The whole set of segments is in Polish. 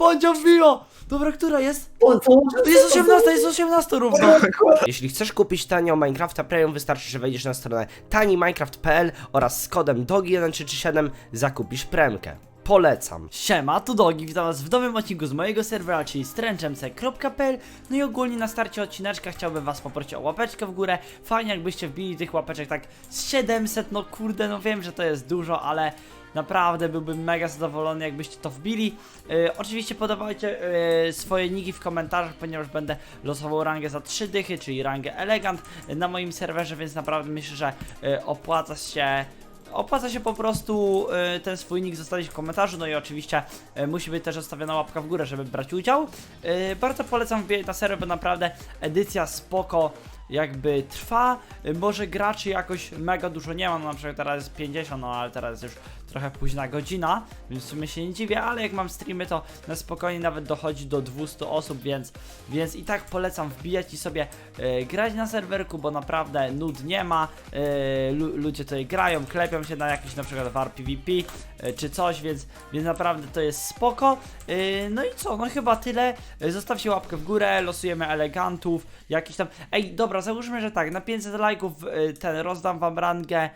Poncia wbiła! Dobra, która jest? O, co? Jest 18, jest 18 równo. Jeśli chcesz kupić tanio Minecrafta Premium, wystarczy, że wejdziesz na stronę taniminecraft.pl oraz z kodem DOGI1337 zakupisz premkę. Polecam. Siema, tu Dogi, witam was w nowym odcinku z mojego serwera, czyli stręczemce.pl No i ogólnie na starcie odcineczka chciałbym was poprosić o łapeczkę w górę Fajnie jakbyście wbili tych łapeczek tak z 700, no kurde, no wiem, że to jest dużo, ale Naprawdę byłbym mega zadowolony, jakbyście to wbili. Yy, oczywiście podawajcie yy, swoje niki w komentarzach, ponieważ będę losował rangę za 3 dychy, czyli rangę elegant na moim serwerze, więc naprawdę myślę, że yy, opłaca się. Opłaca się po prostu y, ten swój nick zostawić w komentarzu, no i oczywiście y, musi być też zostawiona łapka w górę, żeby brać udział. Y, bardzo polecam wbijać na serwer, bo naprawdę edycja spoko jakby trwa. Może graczy jakoś mega dużo nie ma, no na przykład teraz jest 50, no ale teraz już trochę późna godzina, więc w sumie się nie dziwię, ale jak mam streamy to na spokojnie nawet dochodzi do 200 osób, więc, więc i tak polecam wbijać i sobie e, grać na serwerku, bo naprawdę nud nie ma, lu, ludzie tutaj grają, klepią się na jakiś na przykład war PvP e, czy coś, więc, więc naprawdę to jest spoko. No i co, no chyba tyle, zostawcie łapkę w górę, losujemy elegantów, jakiś tam, ej dobra, załóżmy, że tak, na 500 lajków e, ten rozdam wam rangę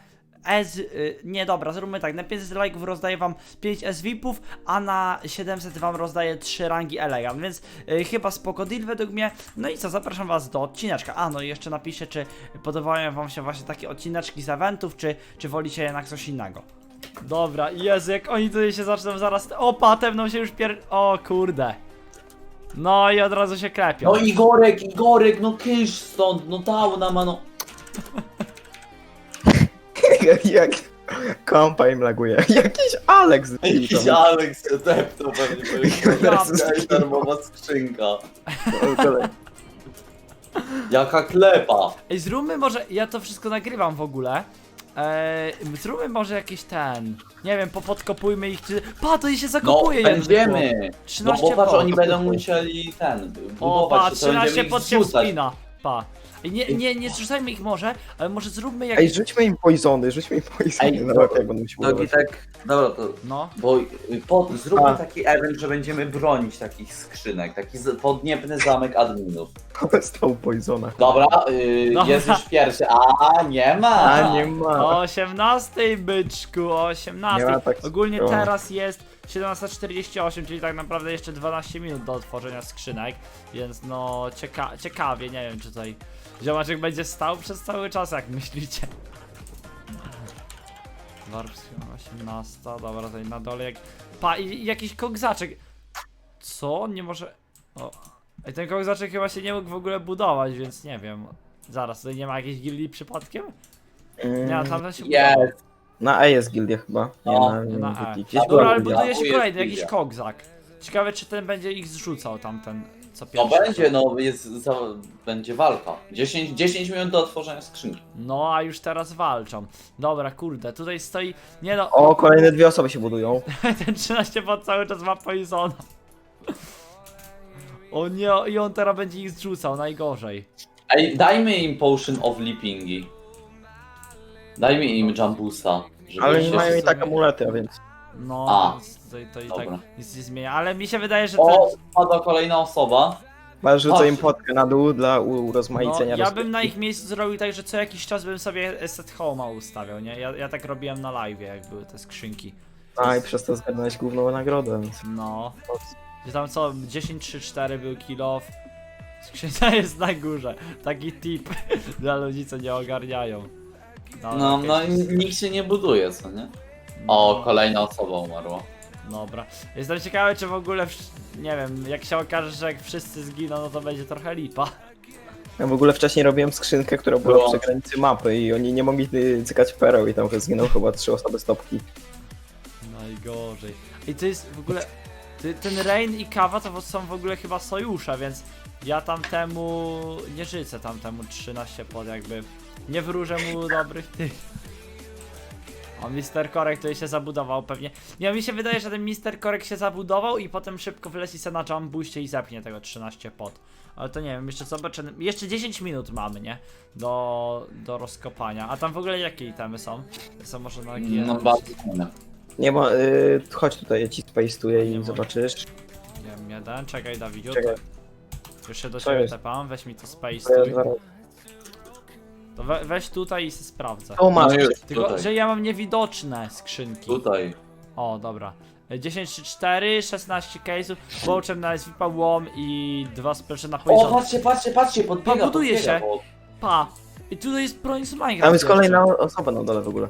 S, y, nie dobra, zróbmy tak, na 500 lajków rozdaję wam 5 SVIP-ów, a na 700 wam rozdaję 3 rangi elegant, więc y, chyba spoko deal według mnie. No i co, zapraszam was do odcineczka. A, no i jeszcze napiszcie, czy podobają wam się właśnie takie odcineczki z eventów, czy, czy wolicie jednak coś innego. Dobra, Jezu, jak oni tutaj się zaczną zaraz, o, patem no się już pier... o kurde. No i od razu się klepią. No Igorek, Igorek, no kysz stąd, no dał nam, no. Jak kompa im laguje. Jakiś Alex Jakiś tam. Alex się deptał pewnie, bo już Teraz jakaś darmowa skrzynka. O, kolej. Jaka klepa. Ej, zróbmy może, ja to wszystko nagrywam w ogóle. Eee, zróbmy może jakiś ten. Nie wiem, popodkopujmy ich. Czy... Pa, to i się No, zakopuje. jak będziemy. No 13 bo patrz, pod. oni będą musieli ten, O, budować pa, się, to będziemy 13 ich pod się zrzucać. wspina. Pa. Ej, Nie, nie, nie zrzucajmy ich może, ale może zróbmy Ej, rzućmy im poisony, rzućmy im poisony Ej, jak będą się Dogi budować. tak, dobra to, No. bo y, pod, zróbmy A. taki event, że będziemy bronić takich skrzynek, taki z- podniebny zamek adminów. Stał poisona. Dobra, y, Dobra. jest już pierwszy, a nie ma. A, nie ma. O 18 byczku, o 18. Nie ma tak Ogólnie teraz jest 17.48, czyli tak naprawdę jeszcze 12 minut do otworzenia skrzynek, więc no cieka ciekawie, nie wiem czy tutaj ziomaczek będzie stał przez cały czas, jak myślicie. Warp 18, dobra, tutaj na dole jak... Pa, i jakiś kogzaczek. Co? Nie może... O. Ej, ten kogzaczek chyba się nie mógł w ogóle budować, więc nie wiem. Zaraz, tutaj nie ma jakiejś gildii przypadkiem? Nie, tam się budował. Na E jest gildia chyba. Nie No, na, Nie na na E. Gdzieś A, była Dobra, ale gildia. buduje się kolejny, jakiś kogzak. Ciekawe, czy ten będzie ich zrzucał tamten, co No pierwszy. będzie, no jest, za, będzie walka. 10, 10 minut do otworzenia skrzynki. No, a już teraz walczą. Dobra, kurde, tutaj stoi... Nie no, O, kolejne dwie osoby się budują. ten 13 pod cały czas ma Poisona. O nie, i on teraz będzie ich zrzucał, najgorzej. Ej, dajmy im Potion of Leapingi. Dajmy im Jambusa. żeby Ale się- nie mają i tak amulety, a więc. No, A, więc tutaj to i tak dobra. nic nie zmienia, ale mi się wydaje, że O, spada kolejna osoba. Chyba rzucę im potkę na dół dla u- No, urozmaicenia ja bym na ich miejscu zrobił tak, że co jakiś czas bym sobie set home'a ustawiał, nie? Ja, ja tak robiłem na live, jak były te skrzynki. A, i przez to zgarnąłeś główną nagrodę, więc. No. Gdzie tam co, 10-3-4 był kill off. Skrzynka jest na górze. Taki tip dla ludzi, co nie ogarniają. No, okej. no i nikt się nie buduje, co nie? No, O, kolejna osoba umarła. Dobra. Jestem ciekawy, czy w ogóle, wsz- nie wiem, jak się okaże, że jak wszyscy zginą, no to będzie trochę lipa. Ja w ogóle wcześniej robiłem skrzynkę, która była Było. przy granicy mapy i oni nie mogli y, cykać pereł i tam zginął chyba trzy osoby stopki. Najgorzej. I to jest w ogóle. Ty, ten Rain i Kawa to są w ogóle chyba sojusze, więc ja tamtemu nie życzę tamtemu 13 pod jakby. Nie wróżę mu dobrych tych. O, Mister Korek tutaj się zabudował pewnie. Nie, mi się wydaje, że ten Mister Korek się zabudował i potem szybko wyleci se na jumbuście i zepnie tego 13 pod. Ale to nie wiem, jeszcze zobaczymy. Jeszcze 10 minut mamy, nie? Do, do rozkopania. A tam w ogóle jakie itemy są? Są może na G. No bardzo fajne. Nie ma, y, chodź tutaj, ja ci space'uję Nie i zobaczysz. Jem jeden, czekaj Dawidziu. Czekaj. Już się do Co siebie jest? tepam, weź mi to space To ja stój. To we, weź tutaj i se sprawdzę. O, masz. No już, Tylko, tutaj. że ja mam niewidoczne skrzynki. Tutaj. O, dobra. 10 3 4, 16 case'ów, Bołczem na SVP łom i dwa splecze na O, patrzcie, patrzcie, patrzcie, podbiega, Pa, buduje podbiega, się. bo- Pa! I tutaj jest broń z Minecraft. Tam jest jeszcze. kolejna osoba na dole w ogóle.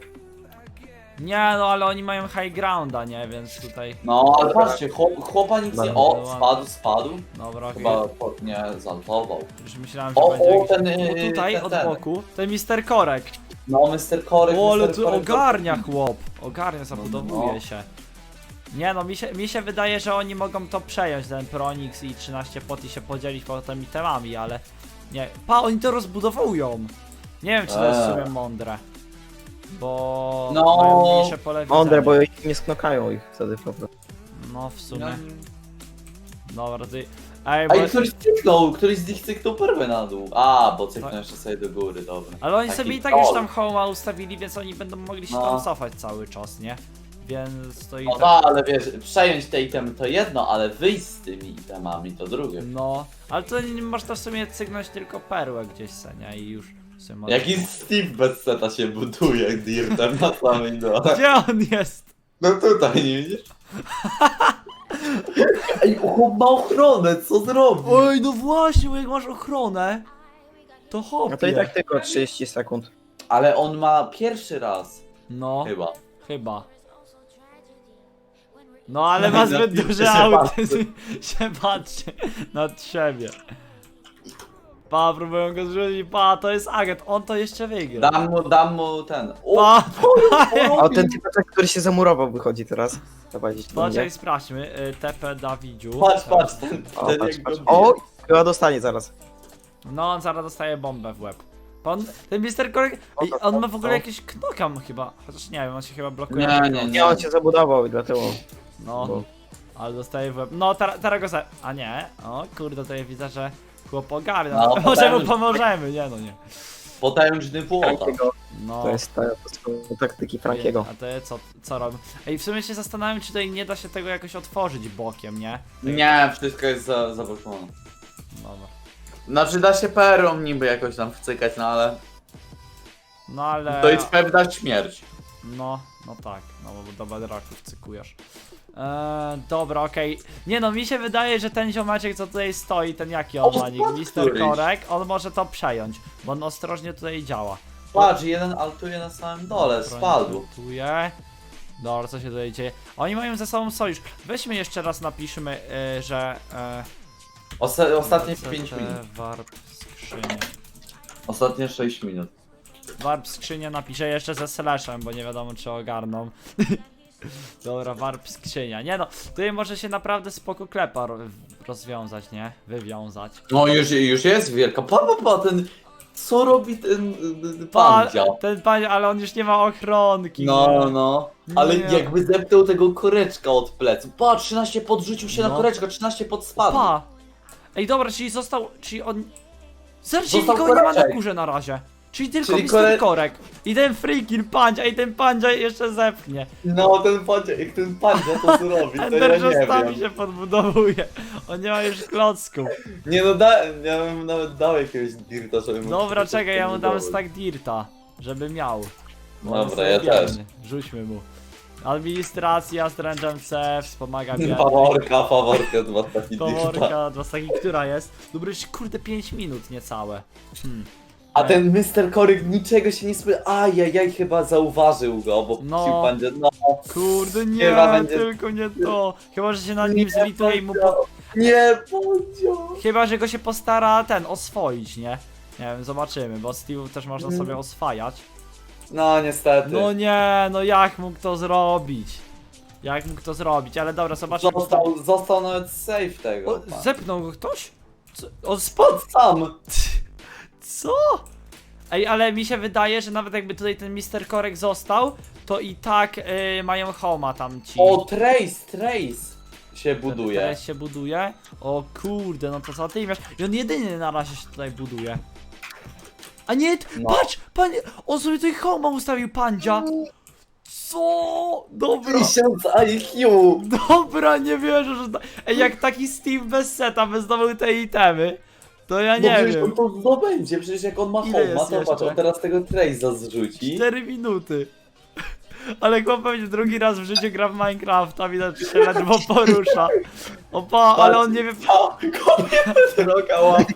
Nie no, ale oni mają high grounda, nie? Więc tutaj... No, ale patrzcie, chłop, chłopa nic nie... O, spadł, spadł. Dobra, okej. Chyba po- nie zaltował. Już myślałem, że O, będzie o, jakiś... ten, yy, tutaj, ten, od ten. boku, to Mister Korek. No, Mr. Korek, O, ale Mr. tu Korek, ogarnia chłop. Ogarnia, zabudowuje no. się. Nie no, mi się, mi się wydaje, że oni mogą to przejąć, ten Pronix i 13 pot i się podzielić potem itemami, ale... Nie, pa, oni to rozbudowują. Nie wiem, czy to jest w sumie Eee. mądre. Bo No. mają mniejsze pole Mądre, bo ich nie sknokają ich wtedy po prostu. No w No, sumie. Dobra, ty... Ej, bo... I któryś cyknął, któryś z nich cyknął perwę na dół. A, bo cyknął jeszcze sobie do góry, dobra. Ale oni Taki sobie i tak już troll. tam home'a ustawili, więc oni będą mogli się No. tam cofać cały czas, nie? Więc to i No tak... tak, ale wiesz, przejąć te itemy to jedno, ale wyjść z tymi itemami to drugie. No, ale to nie można w sumie cygnąć tylko perłę gdzieś se, nie? I już można- Jaki Steve bez seta się buduje dirtem na samej dole. Gdzie on jest? No tutaj, nie widzisz? Ej, chłop ma ochronę, co zrobi? Oj, no właśnie, bo jak masz ochronę, to hopie. No to i tak tylko 30 sekund. Ale on ma pierwszy raz, No, chyba. chyba. No, ale ma zbyt Na duże się autyzm. się patrzy nad siebie. Pa, próbują go zrzucić, pa, to jest agent, on to jeszcze wygra. Dam mu, dam mu ten. O, Pa, A ten typeczek, który się zamurował, wychodzi teraz. Zobaczyć Poczekaj, sprawdźmy. y, TP Dawidziu. patrz, patrz, ten, O, ten patrz, jak patrz. go o, chyba dostanie zaraz. No, on zaraz dostaje bombę w łeb. Pan, ten Mister Korek, ej, on ma w ogóle jakiś knokam chyba, chociaż nie wiem, on się chyba blokuje. Nie, nie, Nie, on się zabudował i dlatego. No, Bo- ale dostaje w łeb. No, teraz teraz go se... A nie, o kurde, to ja widzę, że chłop ogarnia. No, Może mu potężny. pomożemy, nie no nie. Potężny płota. Frankiego. No. To jest ta, to są taktyki Frankiego. A to jest co, co robią? Ej, w sumie się zastanawiam, czy tutaj nie da się tego jakoś otworzyć bokiem, nie? Nie, wszystko jest za, zablokowane. Dobra. Znaczy da się perą niby jakoś tam wcykać, no ale No ale... to jest pewna śmierć. No, no tak, no bo do bedrocków cykujesz. Eee, dobra, okej. Nie no, mi się wydaje, że ten ziomeczek, co tutaj stoi, ten jaki on O, ma nick, spadł Mister któryś. Korek, on może to przejąć, bo on ostrożnie tutaj działa. Patrz, jeden altuje na samym dole, spadł. Tuje. Dobra, co się tutaj dzieje? Oni mają ze sobą sojusz. Weźmy jeszcze raz, napiszmy, y, że... Y, Osta ostatnie CT 5 minut. Warp skrzynia. Ostatnie 6 minut. Warp skrzynia napiszę jeszcze ze slashem, bo nie wiadomo czy ogarną. Dobra, warp skrzynia. Nie no, tutaj może się naprawdę spoko klepa ro rozwiązać, nie? Wywiązać. No już, już jest wielka. Pa, pa, pa, ten... Co robi ten y, y, ten pan, ale on już nie ma ochronki. No, nie? no. Ale Nie. jakby zepnął tego koreczka od plecu. Pa, 13 podrzucił się No. na koreczka, 13 pod spadł. Pa! Ej, dobra, czyli został, czyli on... Zerczy, Został nikogo nie ma na koreczek. górze na razie. Czyli tylko Czyli Mr. kore- Korek. I ten freaking pandzia, i ten pandzia jeszcze zepchnie. No, ten pandzia, jak ten pandzia to zrobi, to ja Ender nie wiem. się podbudowuje. On nie ma już klocków. Nie no, da, ja bym nawet dał jakiegoś dirta, żeby mógł Dobra, czekaj, ja mu dam stack dirta, żeby miał. Bo on Dobra, jest ja biedny. Rzućmy mu. Administracja, Strange MC, wspomaga biednych. Faworka, faworka, dwa taki dirta. Komorka, dwa staki, która jest? Dobra, już kurde 5 minut niecałe. Hmm. A ten Mr. Koryk niczego się nie spy... Ajajaj, chyba zauważył go, bo No. no. pandzie, no Kurde, nie, Chyba będzie- tylko nie to. Chyba, że się nad nim zlituje i mu po... Nie, Pandzio. Chyba, że go się postara ten, oswoić, nie? Nie wiem, zobaczymy, bo Steve też można sobie oswajać. No niestety. No nie, no jak mógł to zrobić? Jak mógł to zrobić? Ale dobra, zobaczmy. Został, został nawet save tego. O, zepnął go ktoś? Co? On spadł? Sam. Co? Ej, ale mi się wydaje, że nawet jakby tutaj ten Mister Korek został, to i tak y, mają homa tam ci. O, Trace, Trace się buduje. Teraz się buduje. O kurde, no to co ty masz? I on jedyny na razie się tutaj buduje. A nie, t- No. patrz, panie, on sobie tutaj homa ustawił pandzia. Co? Dobra. 1000 IQ! Dobra, nie wierzę, że... ta- Ej, jak taki Steve bez seta by zdobył te itemy, to ja nie przecież wiem. on to zdobędzie, przecież jak on ma Ile home, jest to patrz, jeszcze? on teraz tego Trace'a zrzuci. 4 minuty. Ale chłop pewnie drugi raz w życiu gra w Minecrafta, widać, że się ledwo porusza. Opa, ale on nie wie... A, kopię droga łapy.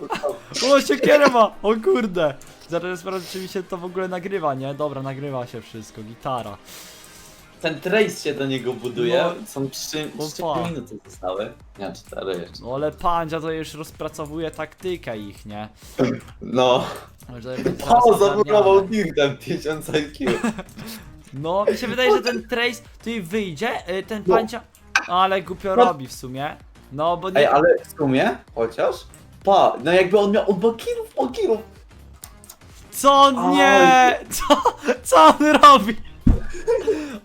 O, siekierę ma! O kurde! Zaraz sprawdzę, czy mi się to w ogóle nagrywa, nie? Dobra, nagrywa się wszystko, gitara. Ten Trace się do niego buduje, No. są 3, Opa. minuty zostały. Nie, 4 jeszcze. No ale pandzia to już rozpracowuje taktykę ich, nie? No. Że będzie teraz O. Dirtem 1000 IQ. No, mi się wydaje, że ten Trace tutaj wyjdzie, y, ten No. pancia... Ale głupio No. robi w sumie. No, bo Ej, nie... ale w sumie, chociaż, pa, no jakby on miał, on ma po kilów. Co on nie? Co, co on robi?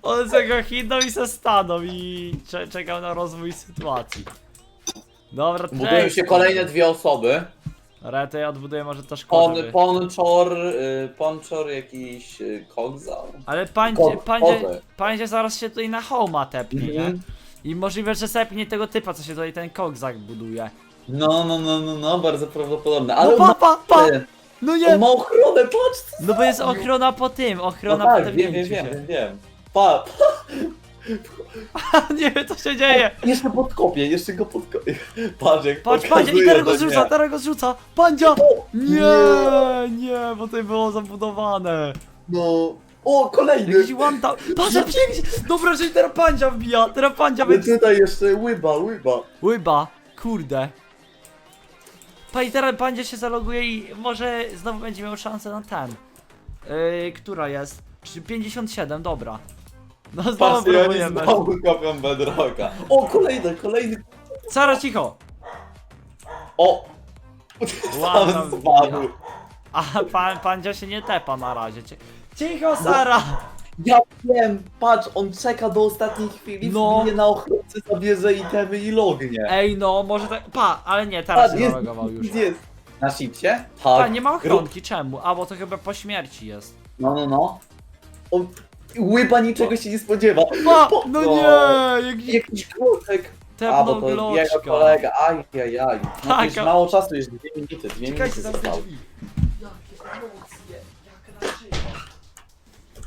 On se go hitnął i se stanął i cze czekał na rozwój sytuacji. Dobra, Budują się kolejne dwie osoby. Rety ja odbuduję może to szkoda. Pon, ponczor, y, ponczor jakiś y. Ale pandzie, Ko- kozę. zaraz się tutaj na homa tepnie, nie? Mhm. I możliwe, że sepnie tego typa, co się tutaj ten kogzak buduje. No, no, no, no, no, bardzo prawdopodobne. No Ale pa, pa, pa! on, No on nie! ma ochronę, patrz! No bo jest ochrona po tym, No ochrona tak, po wiem, wiem, wiem, się. wiem, wiem. Pa, nie wiem, co się dzieje. pa, jeszcze podkopię, jeszcze go podkopię. Patrz, jak Patrz, pandzie, i teraz go zrzuca, teraz go zrzuca! Pandzia! Nie, nie. bo to było zabudowane. No. O, kolejny! Jakiś one down. Patrz, pięknie! Dobra, że teraz pandzia wbija, teraz pandzia Ale będzie... tutaj jeszcze łyba, łyba. Łyba, kurde. Pa i teraz pandzia się zaloguje i może znowu będzie miał szansę na ten. Yy, która jest? Czy 57, dobra. No znowu próbujemy. znowu kopią bedrocka. O, kolejny, kolejny. Sara, cicho! O! Tam wbija. spadł. A pan, pandzia się nie tepa na razie. Ci- Cicho, Sara! Ja wiem, patrz, on czeka do ostatniej chwili, No. no. na ochronce, zabierze itemy i lognie. Ej no, może tak. Pa, ale nie, teraz Patrz, się jest, zalogował już. jest. Na shipcie? Pa, Tak. nie ma ochronki, czemu? A, bo to chyba po śmierci jest. No, no, no. On, łyba niczego się nie spodziewa. Pa, Po- no nie, jakiś Jakiś kluczek. A, bo to jego tepnogloczka. kolega, aj, aj, aj. No Taka- już mało czasu, już dwie minuty, dwie Czekajcie, minuty tam te zostały. drzwi. Jakie emocje, jak raczyła.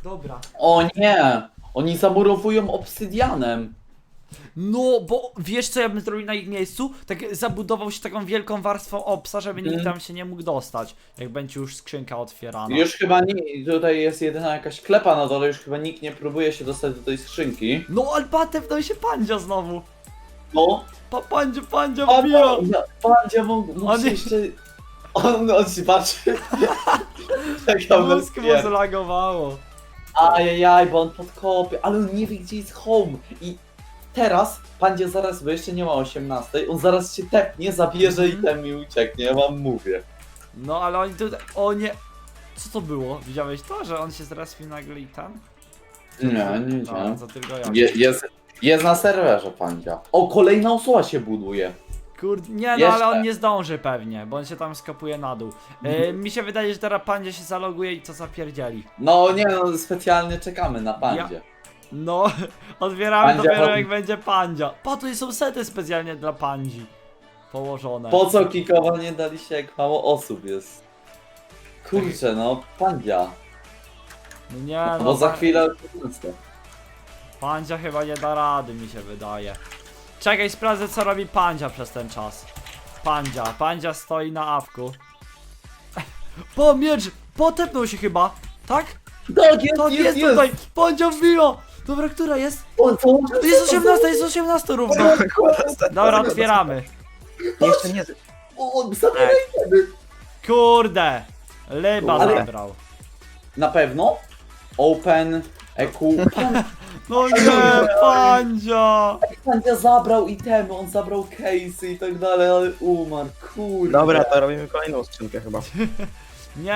Dobra. O nie! Oni zamurowują obsydianem. No, bo wiesz co ja bym zrobił na ich miejscu? Tak zabudował się taką wielką warstwą obsa, żeby nikt Mhm. tam się nie mógł dostać, jak będzie już skrzynka otwierana. Już chyba nie, tutaj jest jedyna jakaś klepa na dole, już chyba nikt nie próbuje się dostać do tej skrzynki. No, ale patepnął się pandzia znowu. No, Pa, pandzia, pandzia a wbija. no, pandzia mógł, On się nie- jeszcze... On, on się patrzy. Taka Mózg mu bezpiecznie. zlagowało. Ajajaj, bo on podkopie, ale on nie wie gdzie jest home. I teraz, pandzie zaraz, bo jeszcze nie ma 18, on zaraz się tepnie, zabierze Mhm. i ten mi ucieknie, ja wam mówię. No, ale oni tutaj... O nie... Co to było? Widziałeś to, że on się zrespił nagle i tam? Nie, nie No, to tylko ja. Je, jest, jest na serwerze pandzia. O, kolejna osoba się buduje. Kurde, nie no, Jeszcze. ale on nie zdąży pewnie, bo on się tam skopuje na dół. E, mi się wydaje, że teraz pandzie się zaloguje i to zapierdzieli. No nie no, specjalnie czekamy na pandzie. No, otwieramy Pandzia dopiero jak będzie pandzia. Pa, tu są sety specjalnie dla pandzi. Położone. Po co kikowa nie daliście jak mało osób jest? Kurczę no, pandzia. No nie no, Bo za pa- chwilę... Pandzia chyba nie da rady, mi się wydaje. Czekaj, sprawdzę co robi pandzia przez ten czas. Pandzia, pandzia stoi na awku. Po miecz! Potepnął się chyba, tak? Tak, jest, Tak, jest, tutaj! Pandzia wbiła! Dobra, która jest? O, co? Jest 18, jest 18 równo! Dobra, otwieramy. Jeszcze nie. O, zabieraj itemy. Kurde! Lyba Ale- zabrał. Na pewno. Open, EQ. Pan, No nie, pandzia! pandzia zabrał itemy, on zabrał case'y i tak dalej, ale umarł, kurde. Dobra, to robimy kolejną skrzynkę chyba. Nie